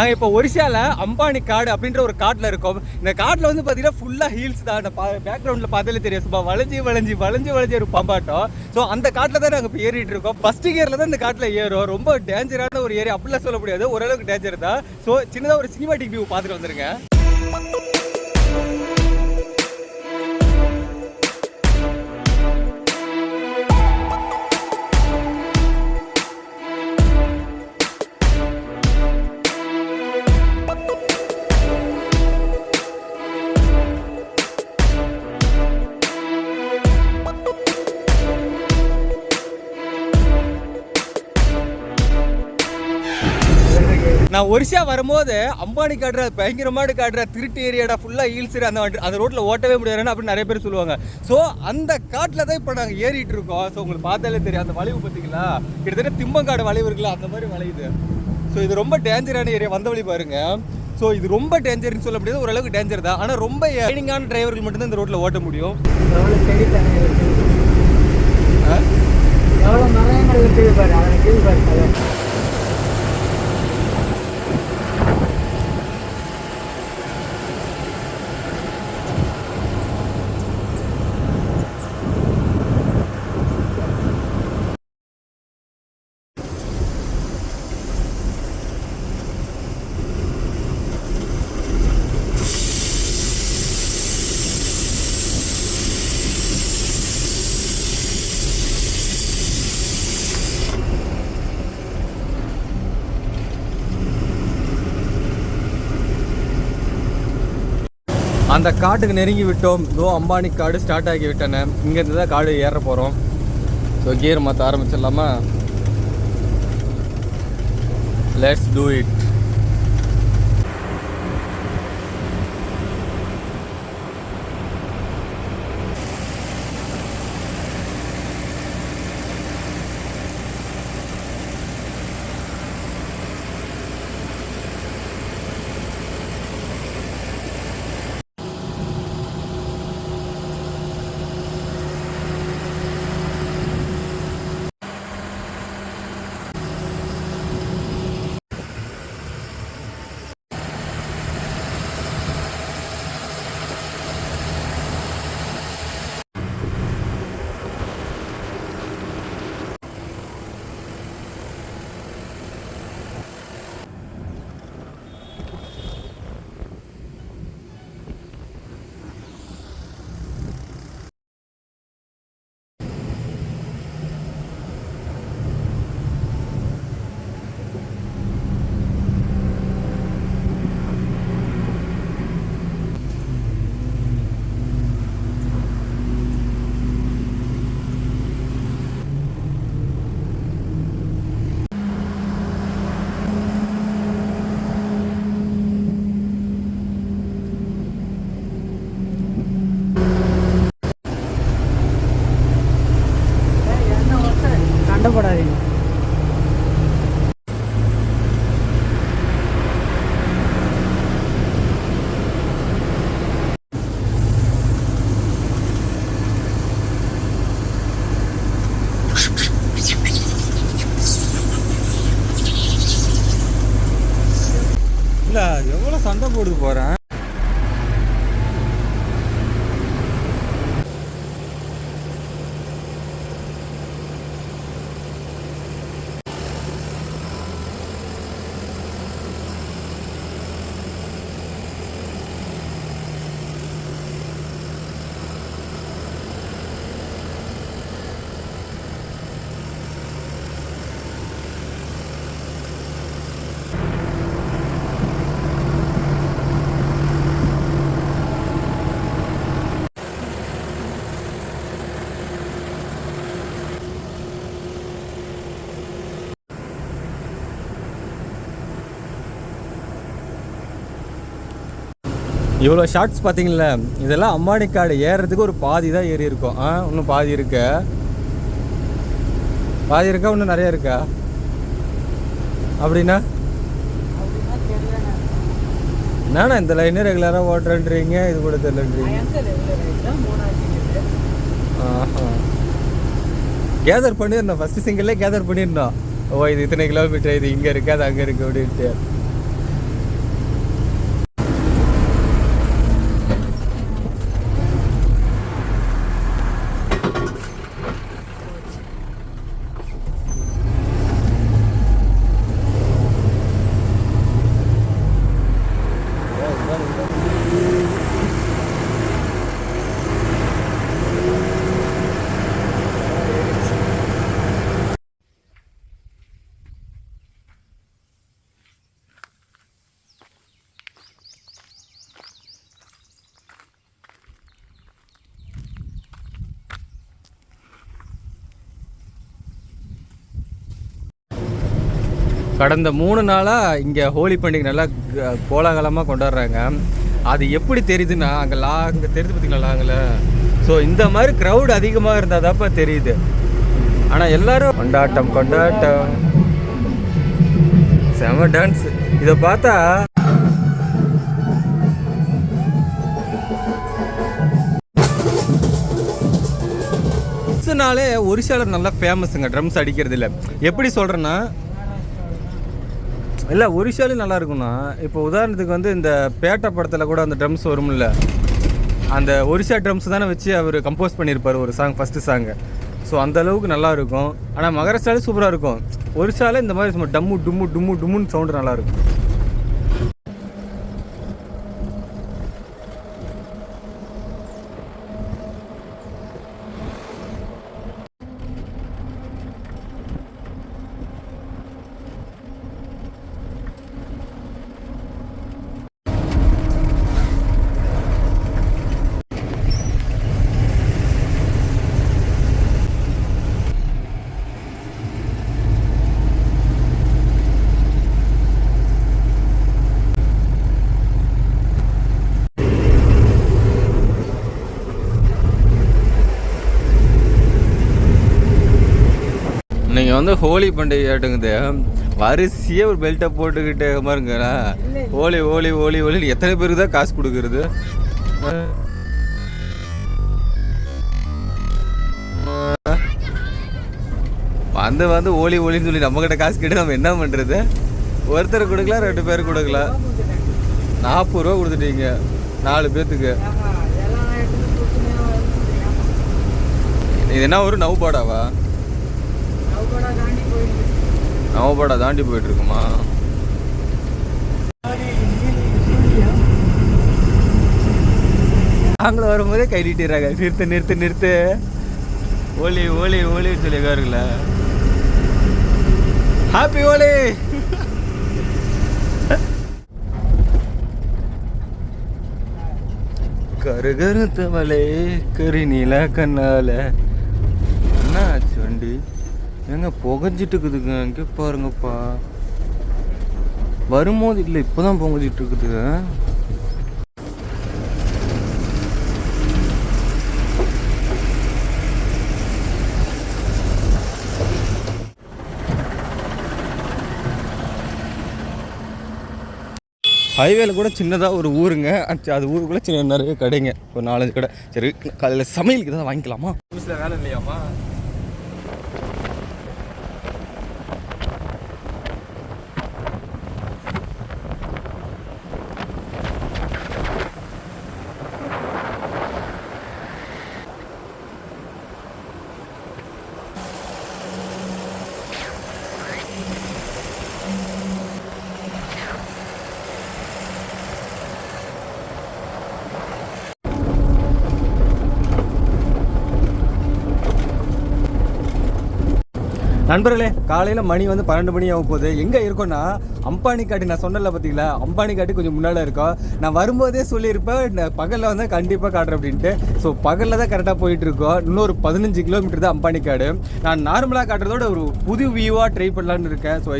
நாங்கள் இப்போ ஒரிசியாவில் அம்பானி காடு அப்படின்ற ஒரு காட்டில் இருக்கோம். இந்த காட்டில் வந்து பார்த்தீங்கன்னா ஃபுல்லாக ஹீல்ஸ் தான். அந்த பேக்ரவுண்டில் பார்த்தாலே தெரியும். சும்மா வளைஞ்சி வளைஞ்சி வளைஞ்சி வளைஞ்சி ஒரு பம்பாட்டம். ஸோ அந்த காட்டில் தான் நாங்கள் இப்போ ஏறிட்டு இருக்கோம். ஃபர்ஸ்ட் கியரில் தான் இந்த காட்டில் ஏறும் ரொம்ப டேஞ்சரான ஒரு ஏரியா அப்படிலாம் சொல்ல முடியாது. ஓரளவுக்கு டேஞ்சர் தான். ஸோ சின்னதாக ஒரு சினிமாட்டிக் வியூ பார்த்துட்டு வந்துருங்க. நான் ஒரிசா வரும்போது அம்பானி காட்டுற பயங்கரமாடு காட்டுற திருட்டு ஏரியாடா ஃபுல்லாக ஹீல்ஸ் அந்த அந்த ரோட்டில் ஓட்டவே முடியாதுன்னு அப்படின்னு நிறைய பேர் சொல்லுவாங்க. ஸோ அந்த காட்டில் தான் இப்போ நாங்கள் ஏறிட்டு இருக்கோம். ஸோ உங்களுக்கு பார்த்தாலே தெரியும். அந்த வளைவு பார்த்தீங்களா? கிட்டத்தட்ட திம்பங்காடு வளைவு இருக்குல்ல அந்த மாதிரி வளையுது. ஸோ இது ரொம்ப டேஞ்சரான ஏரியா வந்த வழி பாருங்க. ஸோ இது ரொம்ப டேஞ்சர்னு சொல்ல முடியாது. ஓரளவுக்கு டேஞ்சர் தான். ஆனால் ரொம்ப ட்ரைனிங்கான டிரைவர்கள் மட்டும்தான் இந்த ரோட்டில் ஓட்ட முடியும். எவ்வளோ மரங்கள் இருக்குது பாரு. கீழ் பாரு அந்த காட்டுக்கு நெருங்கி விட்டோம். இதோ அம்பானி காடு ஸ்டார்ட் ஆகி விட்டன. இங்கேருந்து தான் காடு ஏற போகிறோம் ஸோ கியர் மாற்ற ஆரம்பிச்சிடலாமா? லெட்ஸ் டூ இட் என்ன ஒருத்தர் கண்டப்படாதீங்க இல்லை எவ்வளோ சண்டை இவ்வளோ ஷார்ட்ஸ் பார்த்தீங்களா இதெல்லாம் அம்மாடி காடு ஏறுறதுக்கு ஒரு பாதி தான் ஏறி இருக்கும். ஆ இன்னும் பாதி இருக்கு? பாதி இருக்கா? இன்னும் நிறைய இருக்கா? அப்படின்னா? என்னண்ணா இந்த லைனு ரெகுலராக ஓட்டுறேன்றீங்க? இது கூட தெரியலன்றீங்க. ஆஹா. கேதர் பண்ணியிருந்தோம் ஃபஸ்ட்டு சிங்கிளே கேதர் பண்ணியிருந்தோம் ஓ இது இத்தனை கிலோமீட்டர் இது இங்கே இருக்குது அது அங்கே இருக்குது அப்படின்ட்டு. கடந்த மூணு நாளாக இங்கே ஹோலி பண்டிகை நல்லா கோலாகலமாக கொண்டாடுறாங்க. அது எப்படி தெரியுதுன்னா அங்கே லா அங்கே தெரியுது பார்த்தீங்களா லாங்கில்? ஸோ இந்த மாதிரி க்ரௌட் அதிகமாக இருந்தால் தான்ப்பா தெரியுது. ஆனால் எல்லாரும் கொண்டாட்டம் கொண்டாட்டம். செம டான்ஸ் இதை பார்த்தா ட்ரம்ஸ்னாலே ஒரிசாவில் நல்லா ஃபேமஸுங்க ட்ரம்ஸ் அடிக்கிறது இல்லை எப்படி சொல்கிறேன்னா இல்லை ஒரிசாலையும் நல்லா இருக்கும்னா இப்போ உதாரணத்துக்கு வந்து இந்த பேட்டை படத்தில் கூட அந்த ட்ரம்ஸ் வரும்ல. அந்த ஒரிசா ட்ரம்ஸ் தானே வச்சு அவர் கம்போஸ் பண்ணியிருப்பார் ஒரு சாங் ஃபஸ்ட்டு சாங்கு ஸோ அந்த அளவுக்கு நல்லா இருக்கும் ஆனால் மகாராஷ்டிராலே சூப்பராக இருக்கும். ஒரிசாலே இந்த மாதிரி சும்மா டம்மு டும்மு டும்மு டும்முன்னு சவுண்டு நல்லா நீங்கள் வந்து ஹோலி பண்டிகை ஆட்டுங்குது வரிசையாக ஒரு பெல்ட்டை போட்டுக்கிட்டு பாருங்களா ஹோலி ஹோலி ஹோலி ஹோலி எத்தனை பேருக்கு தான் காசு கொடுக்குறது? வந்து வந்து ஓலி ஓலின்னு சொல்லி நம்மக்கிட்ட காசு கேட்டு நம்ம என்ன பண்ணுறது ஒருத்தர் கொடுக்கலாம் ரெண்டு பேர் கொடுக்கலாம். நாற்பது ரூபா கொடுத்துட்டீங்க நாலு பேர்த்துக்கு இது என்ன ஒரு நவ்பாடாவா? நவபாடா தாண்டி போயிட்டு இருக்குமா நாங்களும் வரும்போதே கை நீட்டிடுறாங்க. நிறுத்து நிறுத்து நிறுத்து. ஓலி ஓலி ஓலி சொல்லியிருக்காருங்கள ஹாப்பி ஓலி கருகருத்த மலை கரி நீல கண்ணால. என்ன ஆச்சு வண்டி? ஏங்க புகஞ்சிட்டு இருக்குதுங்க இங்கே பாருங்கப்பா. வரும்போது இல்லை இப்போதான் புகஞ்சிட்டு இருக்குது ஹைவேல கூட சின்னதாக ஒரு ஊருங்க. அது ஊருக்குள்ளே சின்ன நிறைய கடைங்க. ஒரு நாலஞ்சு கடை. சரி காலையில் சமையலுக்கு தான் வாங்கிக்கலாமா? ஆஃபீஸில் வேலை இல்லையாமா நண்பர்களே காலையில் மணி வந்து பன்னெண்டு மணி ஆக போகுது. எங்கே இருக்கோன்னா அம்பானி காட்டு நான் சொன்னல பார்த்தீங்களா அம்பானி காட்டு கொஞ்சம் முன்னால் இருக்கோம் நான் வரும்போதே சொல்லியிருப்பேன் பகலில் வந்து கண்டிப்பாக காட்டுறேன் அப்படின்ட்டு. ஸோ பகலில் தான் கரெக்டாக போயிட்டு இருக்கோம். இன்னொரு பதினஞ்சு கிலோமீட்டர் தான் அம்பானி காடு. நான் நார்மலாக காட்டுறதோட ஒரு புது வியூவாக ட்ரை பண்ணலான்னு இருக்கேன். ஸோ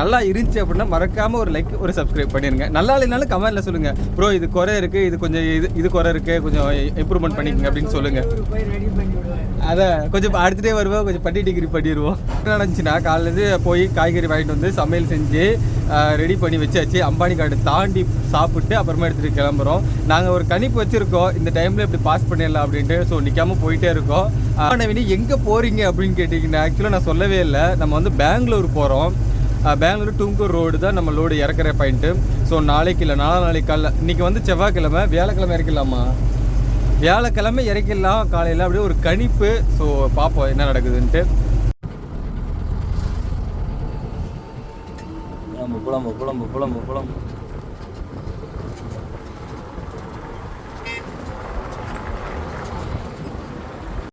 நல்லா இருந்துச்சு அப்படின்னா மறக்காமல் ஒரு லைக் ஒரு சப்ஸ்கிரைப் பண்ணிடுங்க நல்லா இல்லைனாலும் கமெண்ட்டில் சொல்லுங்கள் ப்ரோ இது குறை இருக்குது இது கொஞ்சம் இது இது குறை இருக்குது கொஞ்சம் இம்ப்ரூவ்மெண்ட் பண்ணிக்கோங்க அப்படின்னு சொல்லுங்கள் அதை கொஞ்சம் அடுத்துட்டே வருவோம். கொஞ்சம் பட்டி டிகிரி பண்ணிடுவோம். என்ன நடந்துச்சுன்னா காலையிலேருந்து போய் காய்கறி வாங்கிட்டு வந்து சமையல் செஞ்சு ரெடி பண்ணி வச்சாச்சு. அம்பானி காடு தாண்டி சாப்பிட்டு அப்புறமா எடுத்துகிட்டு கிளம்புறோம். நாங்கள் ஒரு கணிப்பு வச்சுருக்கோம். இந்த டைமில் இப்படி பாஸ் பண்ணிடலாம் அப்படின்ட்டு. ஸோ நிற்காம போயிட்டே இருக்கோம். நவினி எங்கே போகிறீங்க அப்படின்னு கேட்டிங்கன்னா ஆக்சுவலாக நான் சொல்லவே இல்லை. நம்ம வந்து பெங்களூர் போகிறோம் பெங்களூர் டூம்கூர் ரோடு தான் நம்ம லோடு இறக்குற பாயிண்ட்டு ஸோ நாளைக்கு இல்லை நாளா நாளைக்கு காலைல இன்றைக்கி வந்து செவ்வாய்க்கிழமை வியாழக்கிழமை இறக்கலாமா வியாழக்கிழமை இறக்கிடலாம். காலையில் அப்படியே ஒரு கணிப்பு. ஸோ பார்ப்போம் என்ன நடக்குதுன்ட்டு. குழம்பு குழம்பு குழம்பு குழம்பு